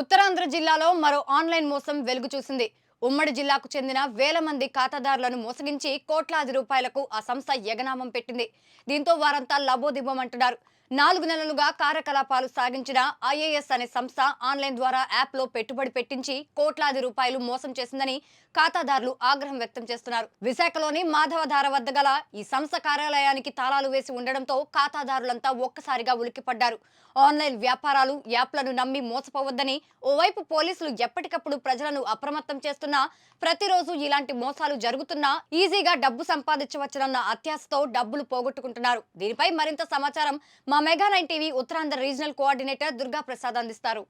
ఉత్తరాంధ్ర జిల్లాలో మరో ఆన్లైన్ మోసం వెలుగు చూసింది. ఉమ్మడి జిల్లాకు చెందిన వేల మంది ఖాతాదారులను మోసగించి కోట్లాది రూపాయలకు ఆ సంస్థ ఎగనామం పెట్టింది. దీంతో వారంతా లబోదిబ్బమంటున్నారు. నాలుగు నెలలుగా కార్యకలాపాలు సాగించిన ఐఏఎస్ అనే సంస్థ ఆన్లైన్ ద్వారా యాప్లో పెట్టుబడి పెట్టించి కోట్లాది రూపాయలు మోసం చేసిందని ఖాతాదారులు ఆగ్రహం వ్యక్తం చేస్తున్నారు. విశాఖలోని మాధవధార వద్ద గల ఈ సంస్థ కార్యాలయానికి తాళాలు వేసి ఉండడంతో ఖాతాదారులంతా ఒక్కసారిగా ఉలిక్కిపడ్డారు. ఆన్లైన్ వ్యాపారాలు యాప్లను నమ్మి మోసపోవద్దని ఓవైపు పోలీసులు ఎప్పటికప్పుడు ప్రజలను అప్రమత్తం చేస్తున్నా ప్రతిరోజు ఇలాంటి మోసాలు జరుగుతున్నా ఈజీగా డబ్బు సంపాదించవచ్చునన్న అత్యాశతో డబ్బులు పోగొట్టుకుంటున్నారు. దీనిపై మరింత సమాచారం మా mega nine TV Uttarandhra regional coordinator Durga Prasad అందిస్తారు.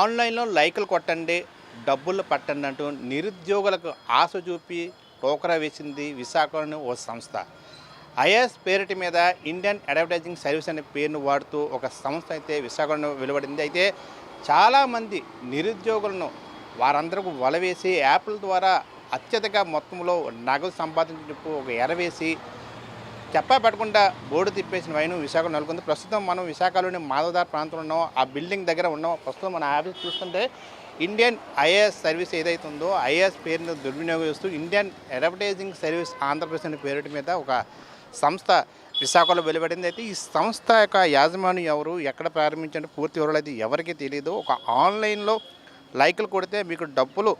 ఆన్లైన్లో లైకులు కొట్టండి డబ్బులు పట్టండి అంటూ నిరుద్యోగులకు ఆశ చూపి టోకరా వేసింది విశాఖలోని ఓ సంస్థ. ఐఏఎస్ పేరిటి మీద ఇండియన్ అడ్వర్టైజింగ్ సర్వీస్ అనే పేరును వాడుతూ ఒక సంస్థ అయితే విశాఖలో వెలువడింది. అయితే చాలామంది నిరుద్యోగులను వారందరకు వలవేసి యాప్ల ద్వారా అత్యధిక మొత్తంలో నగదు సంపాదించినప్పుడు ఒక ఎరవేసి చెప్పా పెట్టకుండా బోర్డు తిప్పేసిన వైను విశాఖ నెలకొంది. ప్రస్తుతం మనం విశాఖలోని మాధవదార్ ప్రాంతంలో ఉన్నాం. ఆ బిల్డింగ్ దగ్గర ఉన్నాం. ప్రస్తుతం మన ఆఫీస్ చూస్తుంటే ఇండియన్ ఐఏఎస్ సర్వీస్ ఏదైతే ఉందో ఐఏఎస్ పేరును దుర్వినియోగిస్తూ ఇండియన్ అడ్వర్టైజింగ్ సర్వీస్ ఆంధ్రప్రదేశ్ అనే పేరుటి మీద ఒక సంస్థ విశాఖలో వెలువడింది అయితే ఈ సంస్థ యొక్క యాజమాన్యం ఎవరు ఎక్కడ ప్రారంభించండి పూర్తి వివరాలు అయితే ఎవరికీ తెలియదు. ఒక ఆన్లైన్లో లైకులు కొడితే మీకు డబ్బులు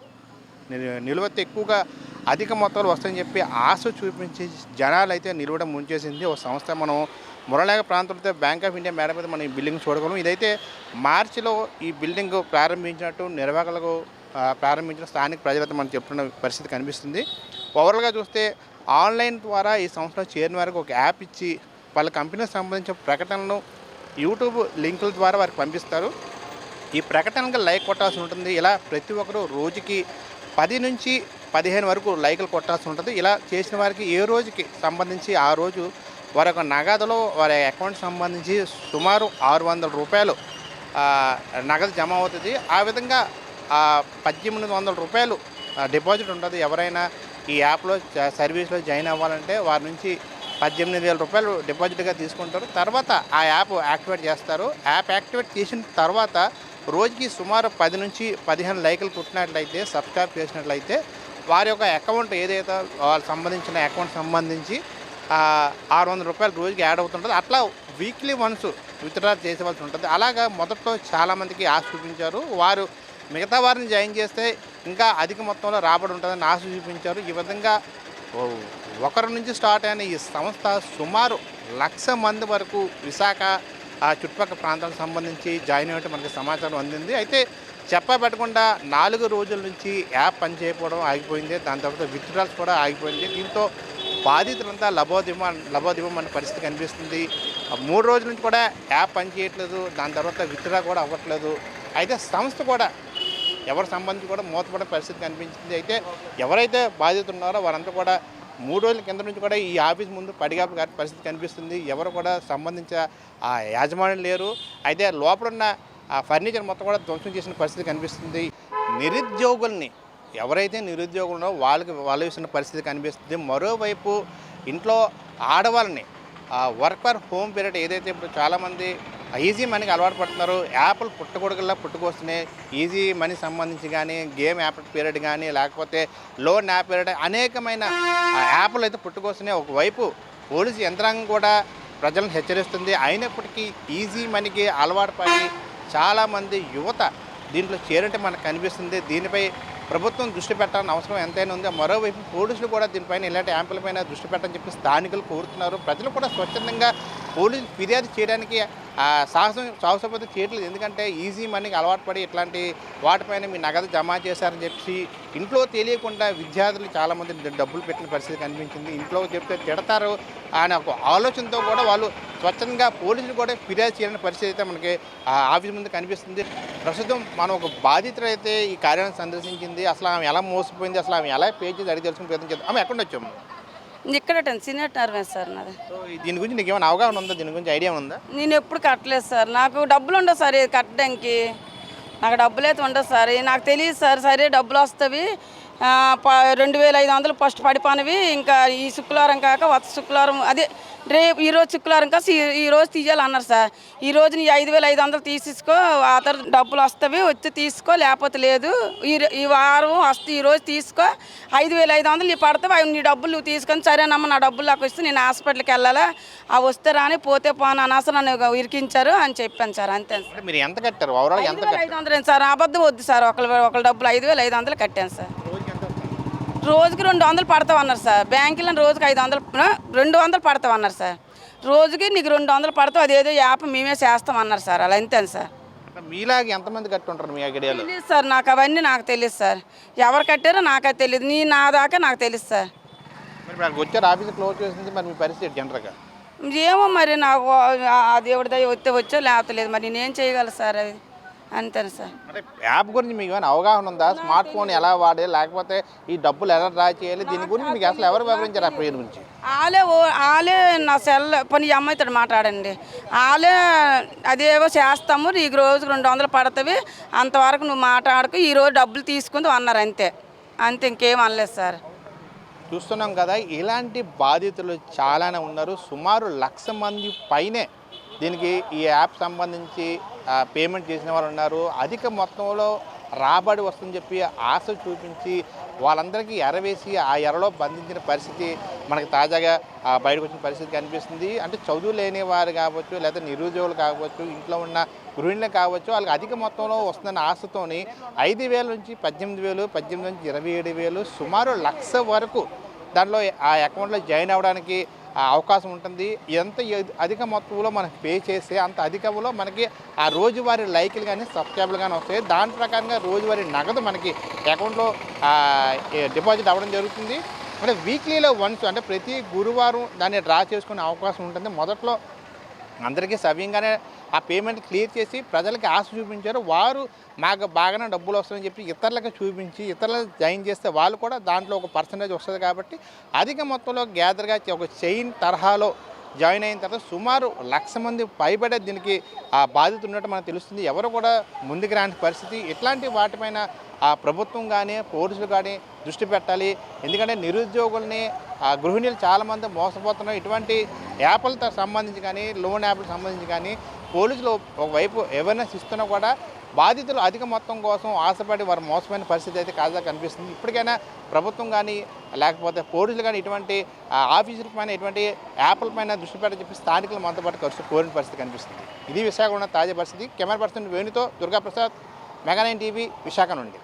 నిలు- నిలువెత్తు ఎక్కువగా అధిక మొత్తాలు వస్తాయని చెప్పి ఆశ చూపించి జనాలు అయితే నిలవడం ముంచేసింది. ఒక సంస్థ మనం మురళేగ ప్రాంతంలో బ్యాంక్ ఆఫ్ ఇండియా మేడం మీద మనం ఈ బిల్డింగ్ చూడగలం. ఇదైతే మార్చిలో ఈ బిల్డింగ్ ప్రారంభించినట్టు నిర్వాహకులకు ప్రారంభించిన స్థానిక ప్రజలతో మనం చెప్తున్న పరిస్థితి కనిపిస్తుంది. ఓవరాల్గా చూస్తే ఆన్లైన్ ద్వారా ఈ సంస్థలో చేరిన వారికి ఒక యాప్ ఇచ్చి వాళ్ళ కంపెనీకి సంబంధించిన ప్రకటనలు యూట్యూబ్ లింకుల ద్వారా వారికి పంపిస్తారు. ఈ ప్రకటనకు లైక్ కొట్టాల్సి ఉంటుంది. ఇలా ప్రతి ఒక్కరూ రోజుకి పది నుంచి పదిహేను వరకు లైకులు కొట్టాల్సి ఉంటుంది. ఇలా చేసిన వారికి ఏ రోజుకి సంబంధించి ఆ రోజు వారి యొక్క నగదులో వారి అకౌంట్ సంబంధించి సుమారు ఆరు వందల రూపాయలు నగదు జమ అవుతుంది. ఆ విధంగా పద్దెనిమిది వందల రూపాయలు డిపాజిట్ ఉంటుంది. ఎవరైనా ఈ యాప్లో సర్వీస్లో జాయిన్ అవ్వాలంటే వారి నుంచి పద్దెనిమిది వేల రూపాయలు డిపాజిట్గా తీసుకుంటారు. తర్వాత ఆ యాప్ యాక్టివేట్ చేస్తారు. యాప్ యాక్టివేట్ చేసిన తర్వాత రోజుకి సుమారు పది నుంచి పదిహేను లైకులు కుట్టినట్లయితే సబ్స్క్రైబ్ చేసినట్లయితే వారి యొక్క అకౌంట్ ఏదైతే వాళ్ళకి సంబంధించిన అకౌంట్ సంబంధించి ఆరు వందల రూపాయలు రోజుకి యాడ్ అవుతుంటుంది. అట్లా వీక్లీ వన్స్ విత్డ్రా చేసేవలసి ఉంటుంది. అలాగా మొదట్లో చాలామందికి ఆశ చూపించారు. వారు మిగతా వారిని జాయిన్ చేస్తే ఇంకా అధిక మొత్తంలో రాబడి ఉంటుందని ఆశ చూపించారు. ఈ విధంగా ఒకరి నుంచి స్టార్ట్ అయిన ఈ సంస్థ సుమారు లక్ష మంది వరకు విశాఖ ఆ చుట్టుపక్కల ప్రాంతాలకు సంబంధించి జాయిన్ అయ్యేట్టు మనకి సమాచారం అందింది. అయితే చెప్పబెట్టకుండా నాలుగు రోజుల నుంచి యాప్ పనిచేయకపోవడం ఆగిపోయింది. దాని తర్వాత విత్డ్రాల్స్ కూడా ఆగిపోయింది. దీంతో బాధితులంతా లబోదిమ లబోదిమం అనే పరిస్థితి కనిపిస్తుంది. ఆ మూడు రోజుల నుంచి కూడా యాప్ పనిచేయట్లేదు దాని తర్వాత విత్డ్రా కూడా అవ్వట్లేదు. అయితే సంస్థ కూడా ఎవరి సంబంధించి కూడా మూతపడే పరిస్థితి కనిపించింది. అయితే ఎవరైతే బాధితులు ఉన్నారో వారంతా కూడా మూడు రోజుల కింద నుంచి కూడా ఈ ఆఫీస్ ముందు పడిగాపు గారి పరిస్థితి కనిపిస్తుంది. ఎవరు కూడా సంబంధించిన ఆ యాజమాన్యం లేరు. అయితే లోపలున్న ఆ ఫర్నిచర్ మొత్తం కూడా ధ్వంసం చేసిన పరిస్థితి కనిపిస్తుంది. నిరుద్యోగుల్ని ఎవరైతే నిరుద్యోగులు ఉన్నారో వాళ్ళకి వాళ్ళు వేసిన పరిస్థితి కనిపిస్తుంది. మరోవైపు ఇంట్లో ఆడవాళ్ళని వర్క్ ఫర్ హోమ్ పీరియడ్ ఏదైతే ఇప్పుడు చాలామంది ఈజీ మనీకి అలవాటు పడుతున్నారు. యాప్లు పుట్టగొడుగుల్లా పుట్టుకొస్తున్నాయి. ఈజీ మనీ సంబంధించి కానీ గేమ్ యాప్ పీరియడ్ కానీ లేకపోతే లోన్ యాప్ పీరియడ్ అనేకమైన ఆ, యాప్లు అయితే పుట్టుకొస్తున్నాయి. ఒకవైపు పోలీసు యంత్రాంగం కూడా ప్రజలను హెచ్చరిస్తుంది. అయినప్పటికీ ఈజీ మనీకి అలవాటు పడి చాలామంది యువత దీంట్లో చేరంటే మనకు కనిపిస్తుంది. దీనిపై ప్రభుత్వం దృష్టి పెట్టాలని అవసరం ఎంతైనా ఉందో. మరోవైపు పోలీసులు కూడా దీనిపైన ఇలాంటి యాప్లపైన దృష్టి పెట్టని చెప్పి స్థానికులు కోరుతున్నారు. ప్రజలు కూడా స్వచ్ఛందంగా పోలీసు ఫిర్యాదు చేయడానికి సాహసం సాహసపతి చేయట్లేదు. ఎందుకంటే ఈజీ మనీకి అలవాటు పడి ఇట్లాంటి వాటిపైన మీ నగదు జమ చేశారని చెప్పి ఇంట్లో తెలియకుండా విద్యార్థులు చాలామంది డబ్బులు పెట్టిన పరిస్థితి కనిపించింది. ఇంట్లో చెప్తే తిడతారు అనే ఒక ఆలోచనతో కూడా వాళ్ళు స్వచ్ఛందంగా పోలీసులు కూడా ఫిర్యాదు చేయని పరిస్థితి అయితే మనకి ఆఫీస్ ముందు కనిపిస్తుంది. ప్రస్తుతం మనం ఒక బాధితులైతే ఈ కార్యాలయం సందర్శించింది. అసలు ఆమె ఎలా మోసపోయింది? అసలు ఆమె ఎలా పే చేసి అడిగి తెలుసుకుని ప్రయత్నం చేద్దాం. ఆమె ఎక్కడ వచ్చాము ఇక్కడ సీనియర్ నర్వే సార్ నాది. సో దీని గురించి నీకు ఏమైనా అవగాహన ఉందా? దీని గురించి ఐడియా ఉందా? నేను ఎప్పుడు కట్టలేదు సార్. నాకు డబ్బులు ఉండవు సార్ ఇది కట్టడానికి. నాకు డబ్బులు అయితే ఉండదు సార్. నాకు తెలియదు సార్ సరే డబ్బులు ప- రెండు వేల ఐదు వందలు ఫస్ట్ పడిపోయినవి ఇంకా ఈ శుక్రవారం కాక వత్స శుక్రవారం అదే రేపు ఈ రోజు శుక్రవారం కాక ఈ- ఈ రోజు తీయాలన్నారు సార్. ఈ రోజు నీ ఐదు వేల ఐదు వందలు తీసేసుకో ఆ తర్వాత డబ్బులు వస్తాయి వచ్చి తీసుకో లేకపోతే లేదు. ఈ ఈ వారం వస్తే ఈ రోజు తీసుకో. ఐదు వేల ఐదు వందలు నీ పడతావు? అవి నీ డబ్బులు నువ్వు తీసుకొని సరేనమ్మ నా డబ్బులు నాకు వస్తే నేను హాస్పిటల్కి వెళ్ళాలా? అవి వస్తే రాని పోతే పోను అనవసరం నన్ను ఇరికించారు అని చెప్పాను సార్ అంతే మీరు ఎంత కట్టారు? ఐదు వందలు సార్ అబద్ధం వద్దు సార్ ఒకళ్ళ ఒకళ్ళ డబ్బులు ఐదు వేల ఐదు వందలు కట్టాను సార్? రోజుకి రెండు వందలు పడతావు అన్నారు సార్. బ్యాంకులో రోజుకి ఐదు వందలు రెండు వందలు పడతావు అన్నారు సార్. రోజుకి నీకు రెండు వందలు పడతావు అదేదో యాప్ మేమే చేస్తాం అన్నారు సార్. అలా అంతే సార్. మీలాగా ఎంతమంది కట్టుంటారు మీ తెలియదు సార్ నాకు అవన్నీ నాకు తెలియదు సార్. ఎవరు కట్టారో నాకే తెలియదు నీ నా దాకా నాకు తెలుసు సార్. మరి వచ్చారు ఆఫీస్ క్లోజ్ చేసింది మరి మీ పరిస్థితి జనరల్గా? ఏమో మరి నాకు ఆ దేవుడి దయ వస్తే వచ్చో లేకపోతే లేదు. మరి నేనేం చేయగలను సార్ అది? అంతేను సార్? అంటే యాప్ గురించి మీకు ఏమైనా అవగాహన ఉందా? స్మార్ట్ ఫోన్ ఎలా వాడే లేకపోతే ఈ డబ్బులు ఎలా డ్రా చేయాలి? దీని గురించి మీకు అసలు ఎవరు వివరించారు ఆ పేరు గురించి? ఆలే ఓ ఆలే నా సెల్ పని ఈ అమ్మాయితో మాట్లాడండి. ఆలే అదేవో చేస్తాము నీకు రోజుకు రెండు వందలు పడతవి అంతవరకు నువ్వు మాట్లాడకు ఈ రోజు డబ్బులు తీసుకుంది అన్నారు అంతే. అంతే ఇంకేం అనలేదు సార్. చూస్తున్నాం కదా ఇలాంటి బాధితులు చాలానే ఉన్నారు. సుమారు లక్ష మంది పైనే దీనికి ఈ యాప్ సంబంధించి పేమెంట్ చేసిన వాళ్ళు ఉన్నారు. అధిక మొత్తంలో రాబడి వస్తుందని చెప్పి ఆశ చూపించి వాళ్ళందరికీ ఎరవేసి ఆ ఎరలో బంధించిన పరిస్థితి మనకి తాజాగా బయటకు వచ్చిన పరిస్థితి కనిపిస్తుంది. అంటే చదువు లేని వారు కావచ్చు లేదా నిరుద్యోగులు కావచ్చు ఇంట్లో ఉన్న గృహిణులు కావచ్చు వాళ్ళకి అధిక మొత్తంలో వస్తుందన్న ఆశతోని ఐదు వేల నుంచి పద్దెనిమిది వేలు పద్దెనిమిది నుంచి ఇరవై ఏడు వేలు సుమారు లక్ష వరకు దాంట్లో ఆ అకౌంట్లో జాయిన్ అవ్వడానికి అవకాశం ఉంటుంది. ఎంత అధిక మొత్తంలో మనం పే చేస్తే అంత అధికంలో మనకి ఆ రోజువారీ లైకులు కానీ సబ్స్క్రైబులు కానీ వస్తాయి. దాని ప్రకారంగా రోజువారీ నగదు మనకి అకౌంట్లో డిపాజిట్ అవ్వడం జరుగుతుంది. అంటే వీక్లీలో వన్స్ అంటే ప్రతి గురువారం దాన్ని డ్రా చేసుకునే అవకాశం ఉంటుంది. మొదట్లో అందరికీ సవ్యంగానే ఆ పేమెంట్ క్లియర్ చేసి ప్రజలకి ఆశ చూపించారు. వారు మాకు బాగానే డబ్బులు వస్తాయని చెప్పి ఇతరులకు చూపించి ఇతరులకు జాయిన్ చేస్తే వాళ్ళు కూడా దాంట్లో ఒక పర్సంటేజ్ వస్తుంది కాబట్టి అధిక మొత్తంలో గ్యాదర్గా ఒక చైన్ తరహాలో జాయిన్ అయిన తర్వాత సుమారు లక్ష మంది పైబడే దీనికి ఆ బాధ్యత ఉన్నట్టు మనకు తెలుస్తుంది. ఎవరు కూడా ముందుకు రాని పరిస్థితి. ఇట్లాంటి వాటిపైన ఆ ప్రభుత్వం కానీ పోలీసులు కానీ దృష్టి పెట్టాలి. ఎందుకంటే నిరుద్యోగుల్ని ఆ గృహిణులు చాలామంది మోసపోతున్నారు. ఇటువంటి యాప్లతో సంబంధించి కానీ లోన్ యాప్లకు సంబంధించి కానీ పోలీసులు ఒకవైపు అవేర్నెస్ ఇస్తున్నా కూడా బాధితులు అధిక మొత్తం కోసం ఆశపడి వారు మోసమైన పరిస్థితి అయితే కాదా కనిపిస్తుంది. ఇప్పటికైనా ప్రభుత్వం కానీ లేకపోతే పోలీసులు కానీ ఇటువంటి ఆఫీసుల పైన ఇటువంటి యాప్ల పైన దృష్టి పెట్టని చెప్పి స్థానికులు మనతో పాటు ఖర్చు కోరిన పరిస్థితి కనిపిస్తుంది. ఇది విశాఖ ఉన్న తాజా పరిస్థితి. Camera person వేణుతో Durgaprasad mega nine TV Visakha నుండి.